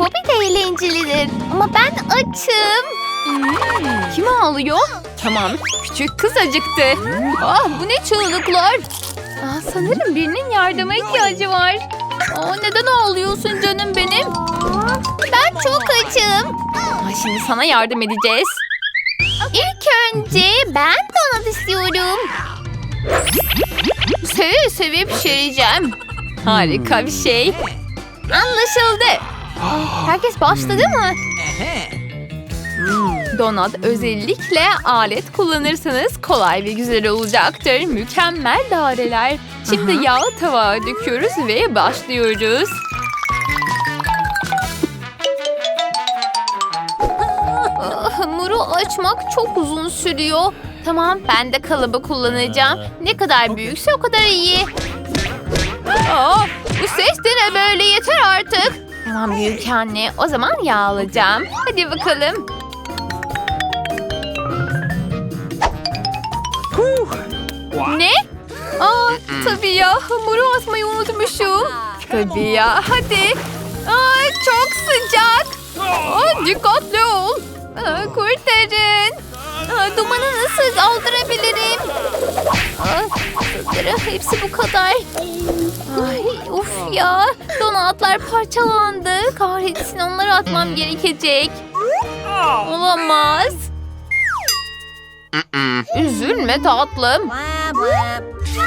Hobi de eğlencelidir. Ama ben açım. Kim ağlıyor? Tamam, küçük kız acıktı. Ah bu ne çığlıklar? Ah, sanırım birinin yardıma ihtiyacı var. Aa, neden ağlıyorsun canım benim? Ben çok açım. Ah, şimdi sana yardım edeceğiz. İlk önce ben donat istiyorum. Seve seve pişireceğim. Harika bir şey. Anlaşıldı. Herkes başladı mı? Donat özellikle alet kullanırsanız kolay ve güzel olacaktır. Mükemmel daireler. Şimdi yağı tavaya döküyoruz ve başlıyoruz. Ah, Hamuru açmak çok uzun sürüyor. Tamam ben de kalıbı kullanacağım. Ne kadar büyükse o kadar iyi. Aa, bu ses de ne böyle yeter artık. Tamam büyük anne o zaman yağ alacağım. Hadi bakalım. Ne? Aa, tabii ya hamuru asmayı unutmuşum. Tabii ya hadi. Aa, çok sıcak. Aa, dikkatli ol. Aa, kurtarın. Aa, dumanı nasıl aldırabilirim? Aa, sanırım hepsi bu kadar. Ay of ya. Donatlar parçalandı. Kahretsin onları atmam gerekecek. Olamaz. Üzülme tatlım.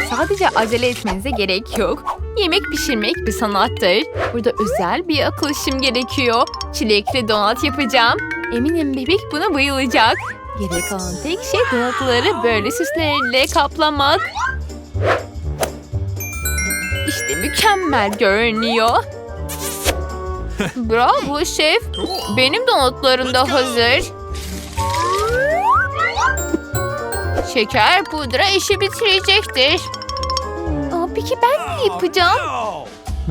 Sadece acele etmenize gerek yok. Yemek pişirmek bir sanattır. Burada özel bir akıl işim gerekiyor. Çilekli donat yapacağım. Eminim bebek buna bayılacak. Gerek olan tek şey donatları böyle süslerle kaplamak. İşte mükemmel görünüyor. Bravo şef. Benim donatlarım da hazır. Şeker pudra işi bitirecektir. Aa, peki ben ne yapacağım?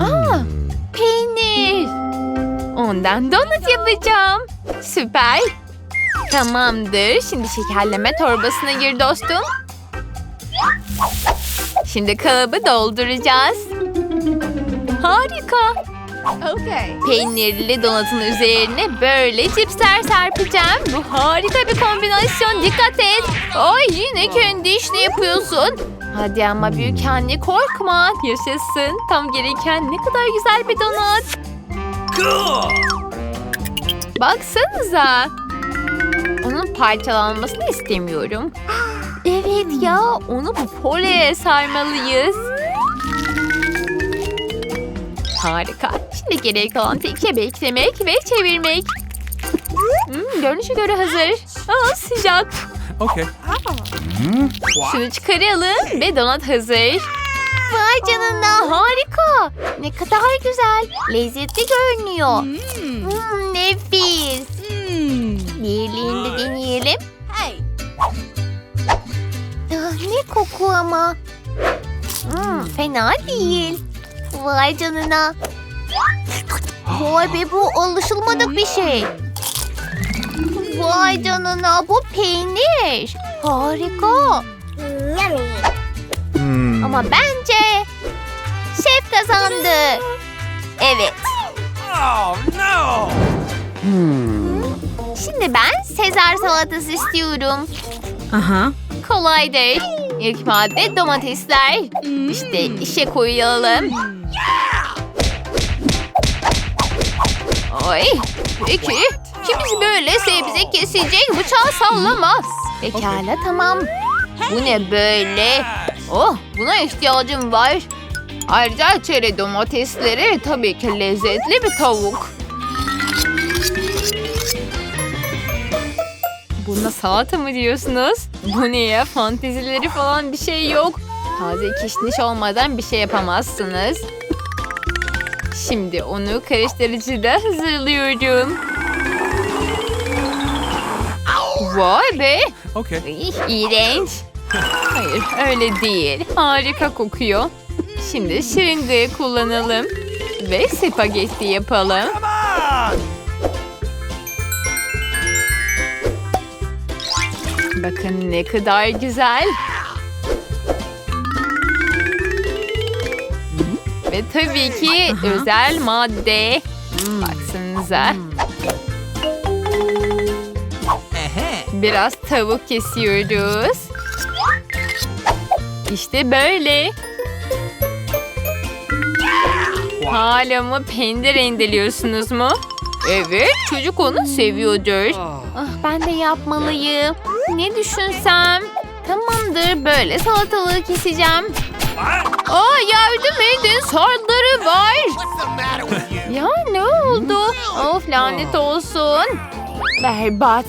Aa, peynir. Ondan donut yapacağım. Süper. Tamamdır. Şimdi şekerleme torbasına gir dostum. Şimdi kalıbı dolduracağız. Harika. Peynirli donatın üzerine böyle cipsler serpeceğim. Bu harika bir kombinasyon. Dikkat et. Ay yine kendi işini yapıyorsun. Hadi ama büyük anne korkma. Yaşasın. Tam gereken ne kadar güzel bir donat. Baksanıza. Onun parçalanmasını istemiyorum. Evet ya onu bu poleye sarmalıyız. Harika. Şimdi gerek olan tek şey beklemek ve çevirmek. Hmm, görünüşe göre hazır. Aa, sıcak. Okay. Şunu çıkaralım ve donat hazır. Vay canına harika. Ne kadar güzel. Lezzetli görünüyor. Hmm, nefis. Diğerlerini de deneyelim. Ah, ne koku ama. Hmm, fena değil. Vay canına. Vay be bu alışılmadık bir şey. Vay canına bu peynir. Harika. Hmm. Ama bence şef kazandı. Evet. Oh no! Şimdi ben Sezar salatası istiyorum. Aha. Kolaydır. İlk madde domatesler. İşte işe koyalım. Ay, peki. Kim bizi böyle sebze kesecek? Bıçağı sallama. Pekala tamam. Bu ne böyle? Oh, buna ihtiyacım var. Ayrıca çeri domatesleri tabii ki lezzetli bir tavuk. Buna salata mı diyorsunuz? Bu ne ya? Fantezileri falan bir şey yok. Taze kişniş olmadan bir şey yapamazsınız. Şimdi onu karıştırıcıda hazırlıyorum. Vay be! Okay. Ay, iğrenç. Hayır öyle değil. Harika kokuyor. Şimdi şırıngayı kullanalım. Ve spagetti yapalım. Bakın ne kadar güzel. Ve tabii ki özel madde. Baksanıza. Biraz tavuk kesiyoruz. İşte böyle. Hala mı peynir rendeliyorsunuz mu? Evet, çocuk onu seviyordur. Ah, ben de yapmalıyım. Ne düşünsem? Tamamdır, böyle salatalığı keseceğim. Aa, yardım edin, sardırı var. Ya ne oldu? Of lanet olsun. Berbat.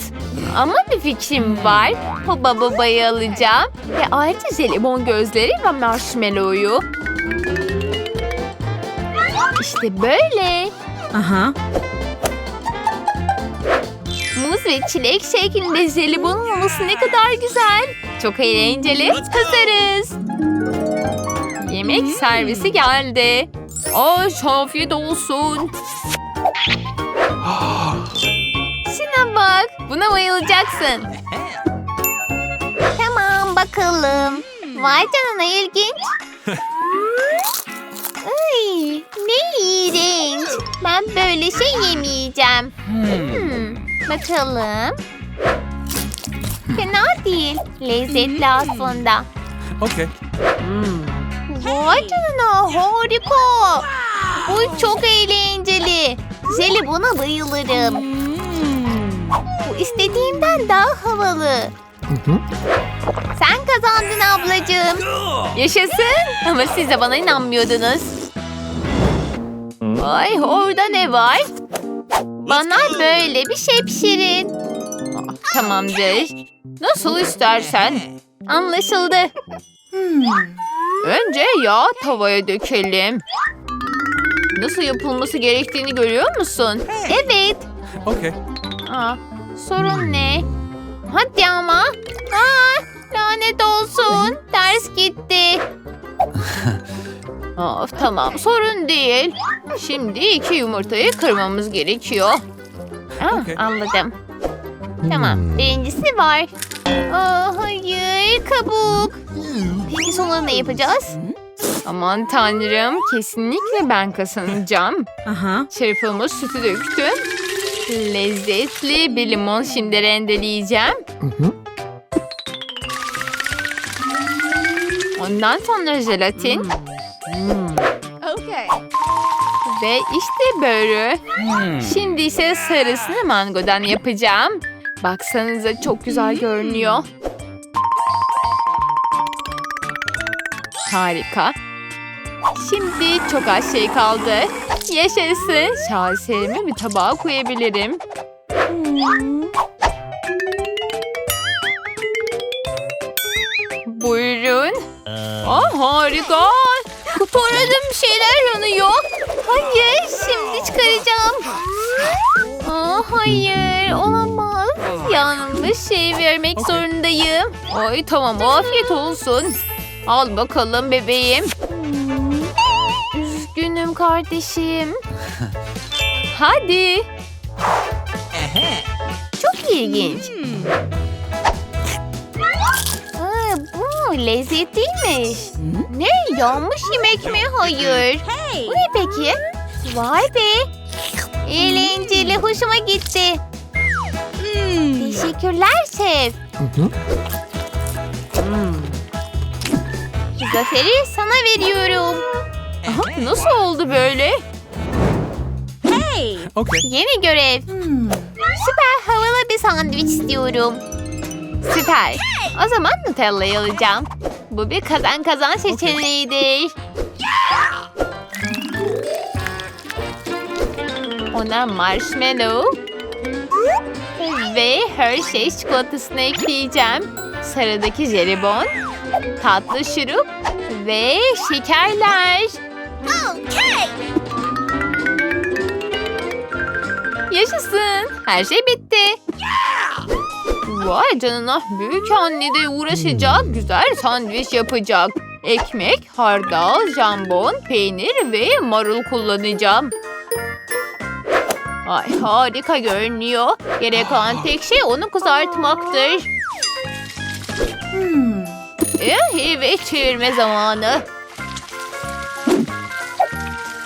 Ama bir fikrim var. Baba babayı alacağım. Ve ayrıca jelibon gözleri ve marshmallow'u. İşte böyle. Aha. Muz ve çilek şeklinde jelibon olması ne kadar güzel. Çok eğlenceli. Hazırız. Yemek servisi geldi. Ay afiyet olsun. Şuna bak. Buna bayılacaksın. Tamam bakalım. Vay canına ilginç. Ay, ne iğrenç. Ben böyle şey yemeyeceğim. Hmm, bakalım. Fena değil. Lezzetli aslında. Okay. Vay canına harika. Bu çok eğlenceli. Jeli buna bayılırım. Bu istediğimden daha havalı. Sen kazandın ablacığım. Yaşasın. Ama siz de bana inanmıyordunuz. Ay orada ne var? Bana böyle bir şey pişirin. Ah, Tamamdır. Nasıl istersen. Anlaşıldı. Önce yağ tavaya dökelim. Nasıl yapılması gerektiğini görüyor musun? Evet. Okay. Aa, sorun ne? Hadi ama. Aa, lanet olsun. Ters gitti. Of tamam sorun değil. Şimdi iki yumurtayı kırmamız gerekiyor. Ah. Anladım. Tamam. Birincisi var. Aa, hayır kabuk. Peki sonra ne yapacağız? Aman tanrım kesinlikle ben kazanacağım. Aha. Çırpılmış sütü döktüm. Lezzetli bir limon şimdi rendeleyeceğim. Ondan sonra jelatin. Ve işte böyle. Şimdi ise sarısını mangodan yapacağım. Baksanıza çok güzel görünüyor. Harika. Şimdi çok az şey kaldı. Yaşasın. Şaheserimi bir tabağa koyabilirim. Buyurun. Aa, harika. Bir şeyler yanıyor. Hayır şimdi çıkaracağım. Aa, hayır olamaz. Yanlış şey vermek zorundayım. Ay tamam afiyet olsun. Al bakalım bebeğim. Üzgünüm kardeşim. Hadi. Çok ilginç. Aa, bu lezzetliymiş. Ne yanmış yemek mi? Hayır. Bu ne peki? Vay be. Eğlenceli hoşuma gitti. Teşekkürler şef. Zaferi sana veriyorum. Aha, nasıl oldu böyle? Okay. Yeni görev. Süper havalı bir sandviç istiyorum. Süper. O zaman Nutella'yı alacağım. Bu bir kazan kazan seçeneğidir. Ona marshmallow ve Hershey çikolatasını ekleyeceğim. Sarıdaki jelibon, tatlı şurup ve şekerler. Yaşasın. Her şey bitti. Vay canına büyük anne de uğraşacak güzel sandviç yapacak. Ekmek, hardal, jambon, peynir ve marul kullanacağım. Ay harika görünüyor. Gerek olan tek şey onu kızartmaktır. Eh, evet çevirme zamanı.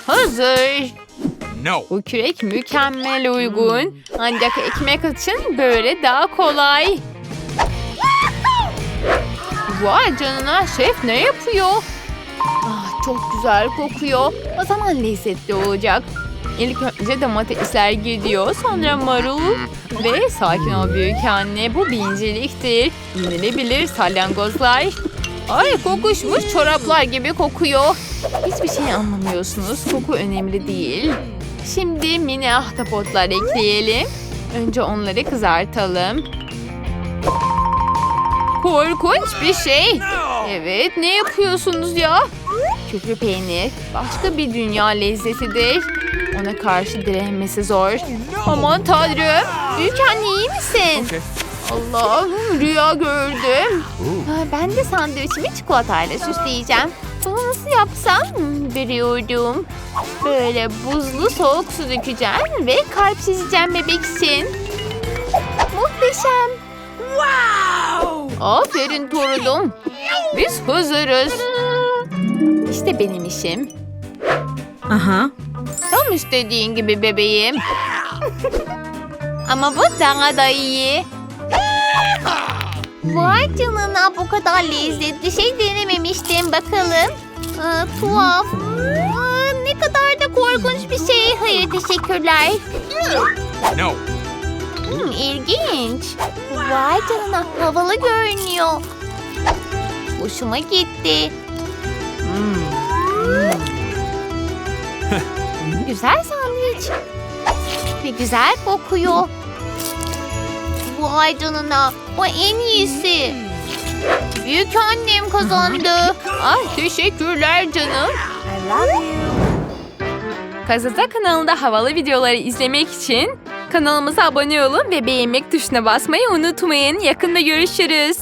Hazır. No. Bu kürek mükemmel uygun. Ancak ekmek için böyle daha kolay. Vay canına şef ne yapıyor? Ah, çok güzel kokuyor. O zaman lezzetli olacak. İlk önce domatesler gidiyor, sonra marul ve sakin ol büyük anne. Bu bencilliktir. Yenilebilir salyangozlar. Ay kokuşmuş çoraplar gibi kokuyor. Hiçbir şey anlamıyorsunuz. Koku önemli değil. Şimdi mini ahtapotlar ekleyelim. Önce onları kızartalım. Korkunç bir şey. Evet, ne yapıyorsunuz ya? Küflü peynir başka bir dünya lezzetidir. Ona karşı direnmesi zor. Aman tanrım. Büyük anne iyi misin? Okay. Allah'ım rüya gördüm. Ben de sandviçimi çikolatayla süsleyeceğim. Bunu nasıl yapsam? Biliyordum. Böyle buzlu soğuk su dökeceğim ve kalp çizeceğim bebek için. Muhteşem. Wow. Aferin torunum. Biz hazırız. İşte benim işim. Aha. Tam istediğin gibi bebeğim. Ama bu daha da iyi. Vay canına bu kadar lezzetli şey denememiştim bakalım. Aa, tuhaf. Aa, ne kadar da korkunç bir şey. Hayır teşekkürler. No. Hmm, ilginç. Vay canına havalı görünüyor. Hoşuma gitti. Hmm. güzel sandviç. Ve güzel kokuyor. Vay canına. Bu en iyisi. Büyük annem kazandı. Ah teşekkürler canım. I love you. Kazata kanalında havalı videoları izlemek için kanalımıza abone olun ve beğenmek tuşuna basmayı unutmayın. Yakında görüşürüz.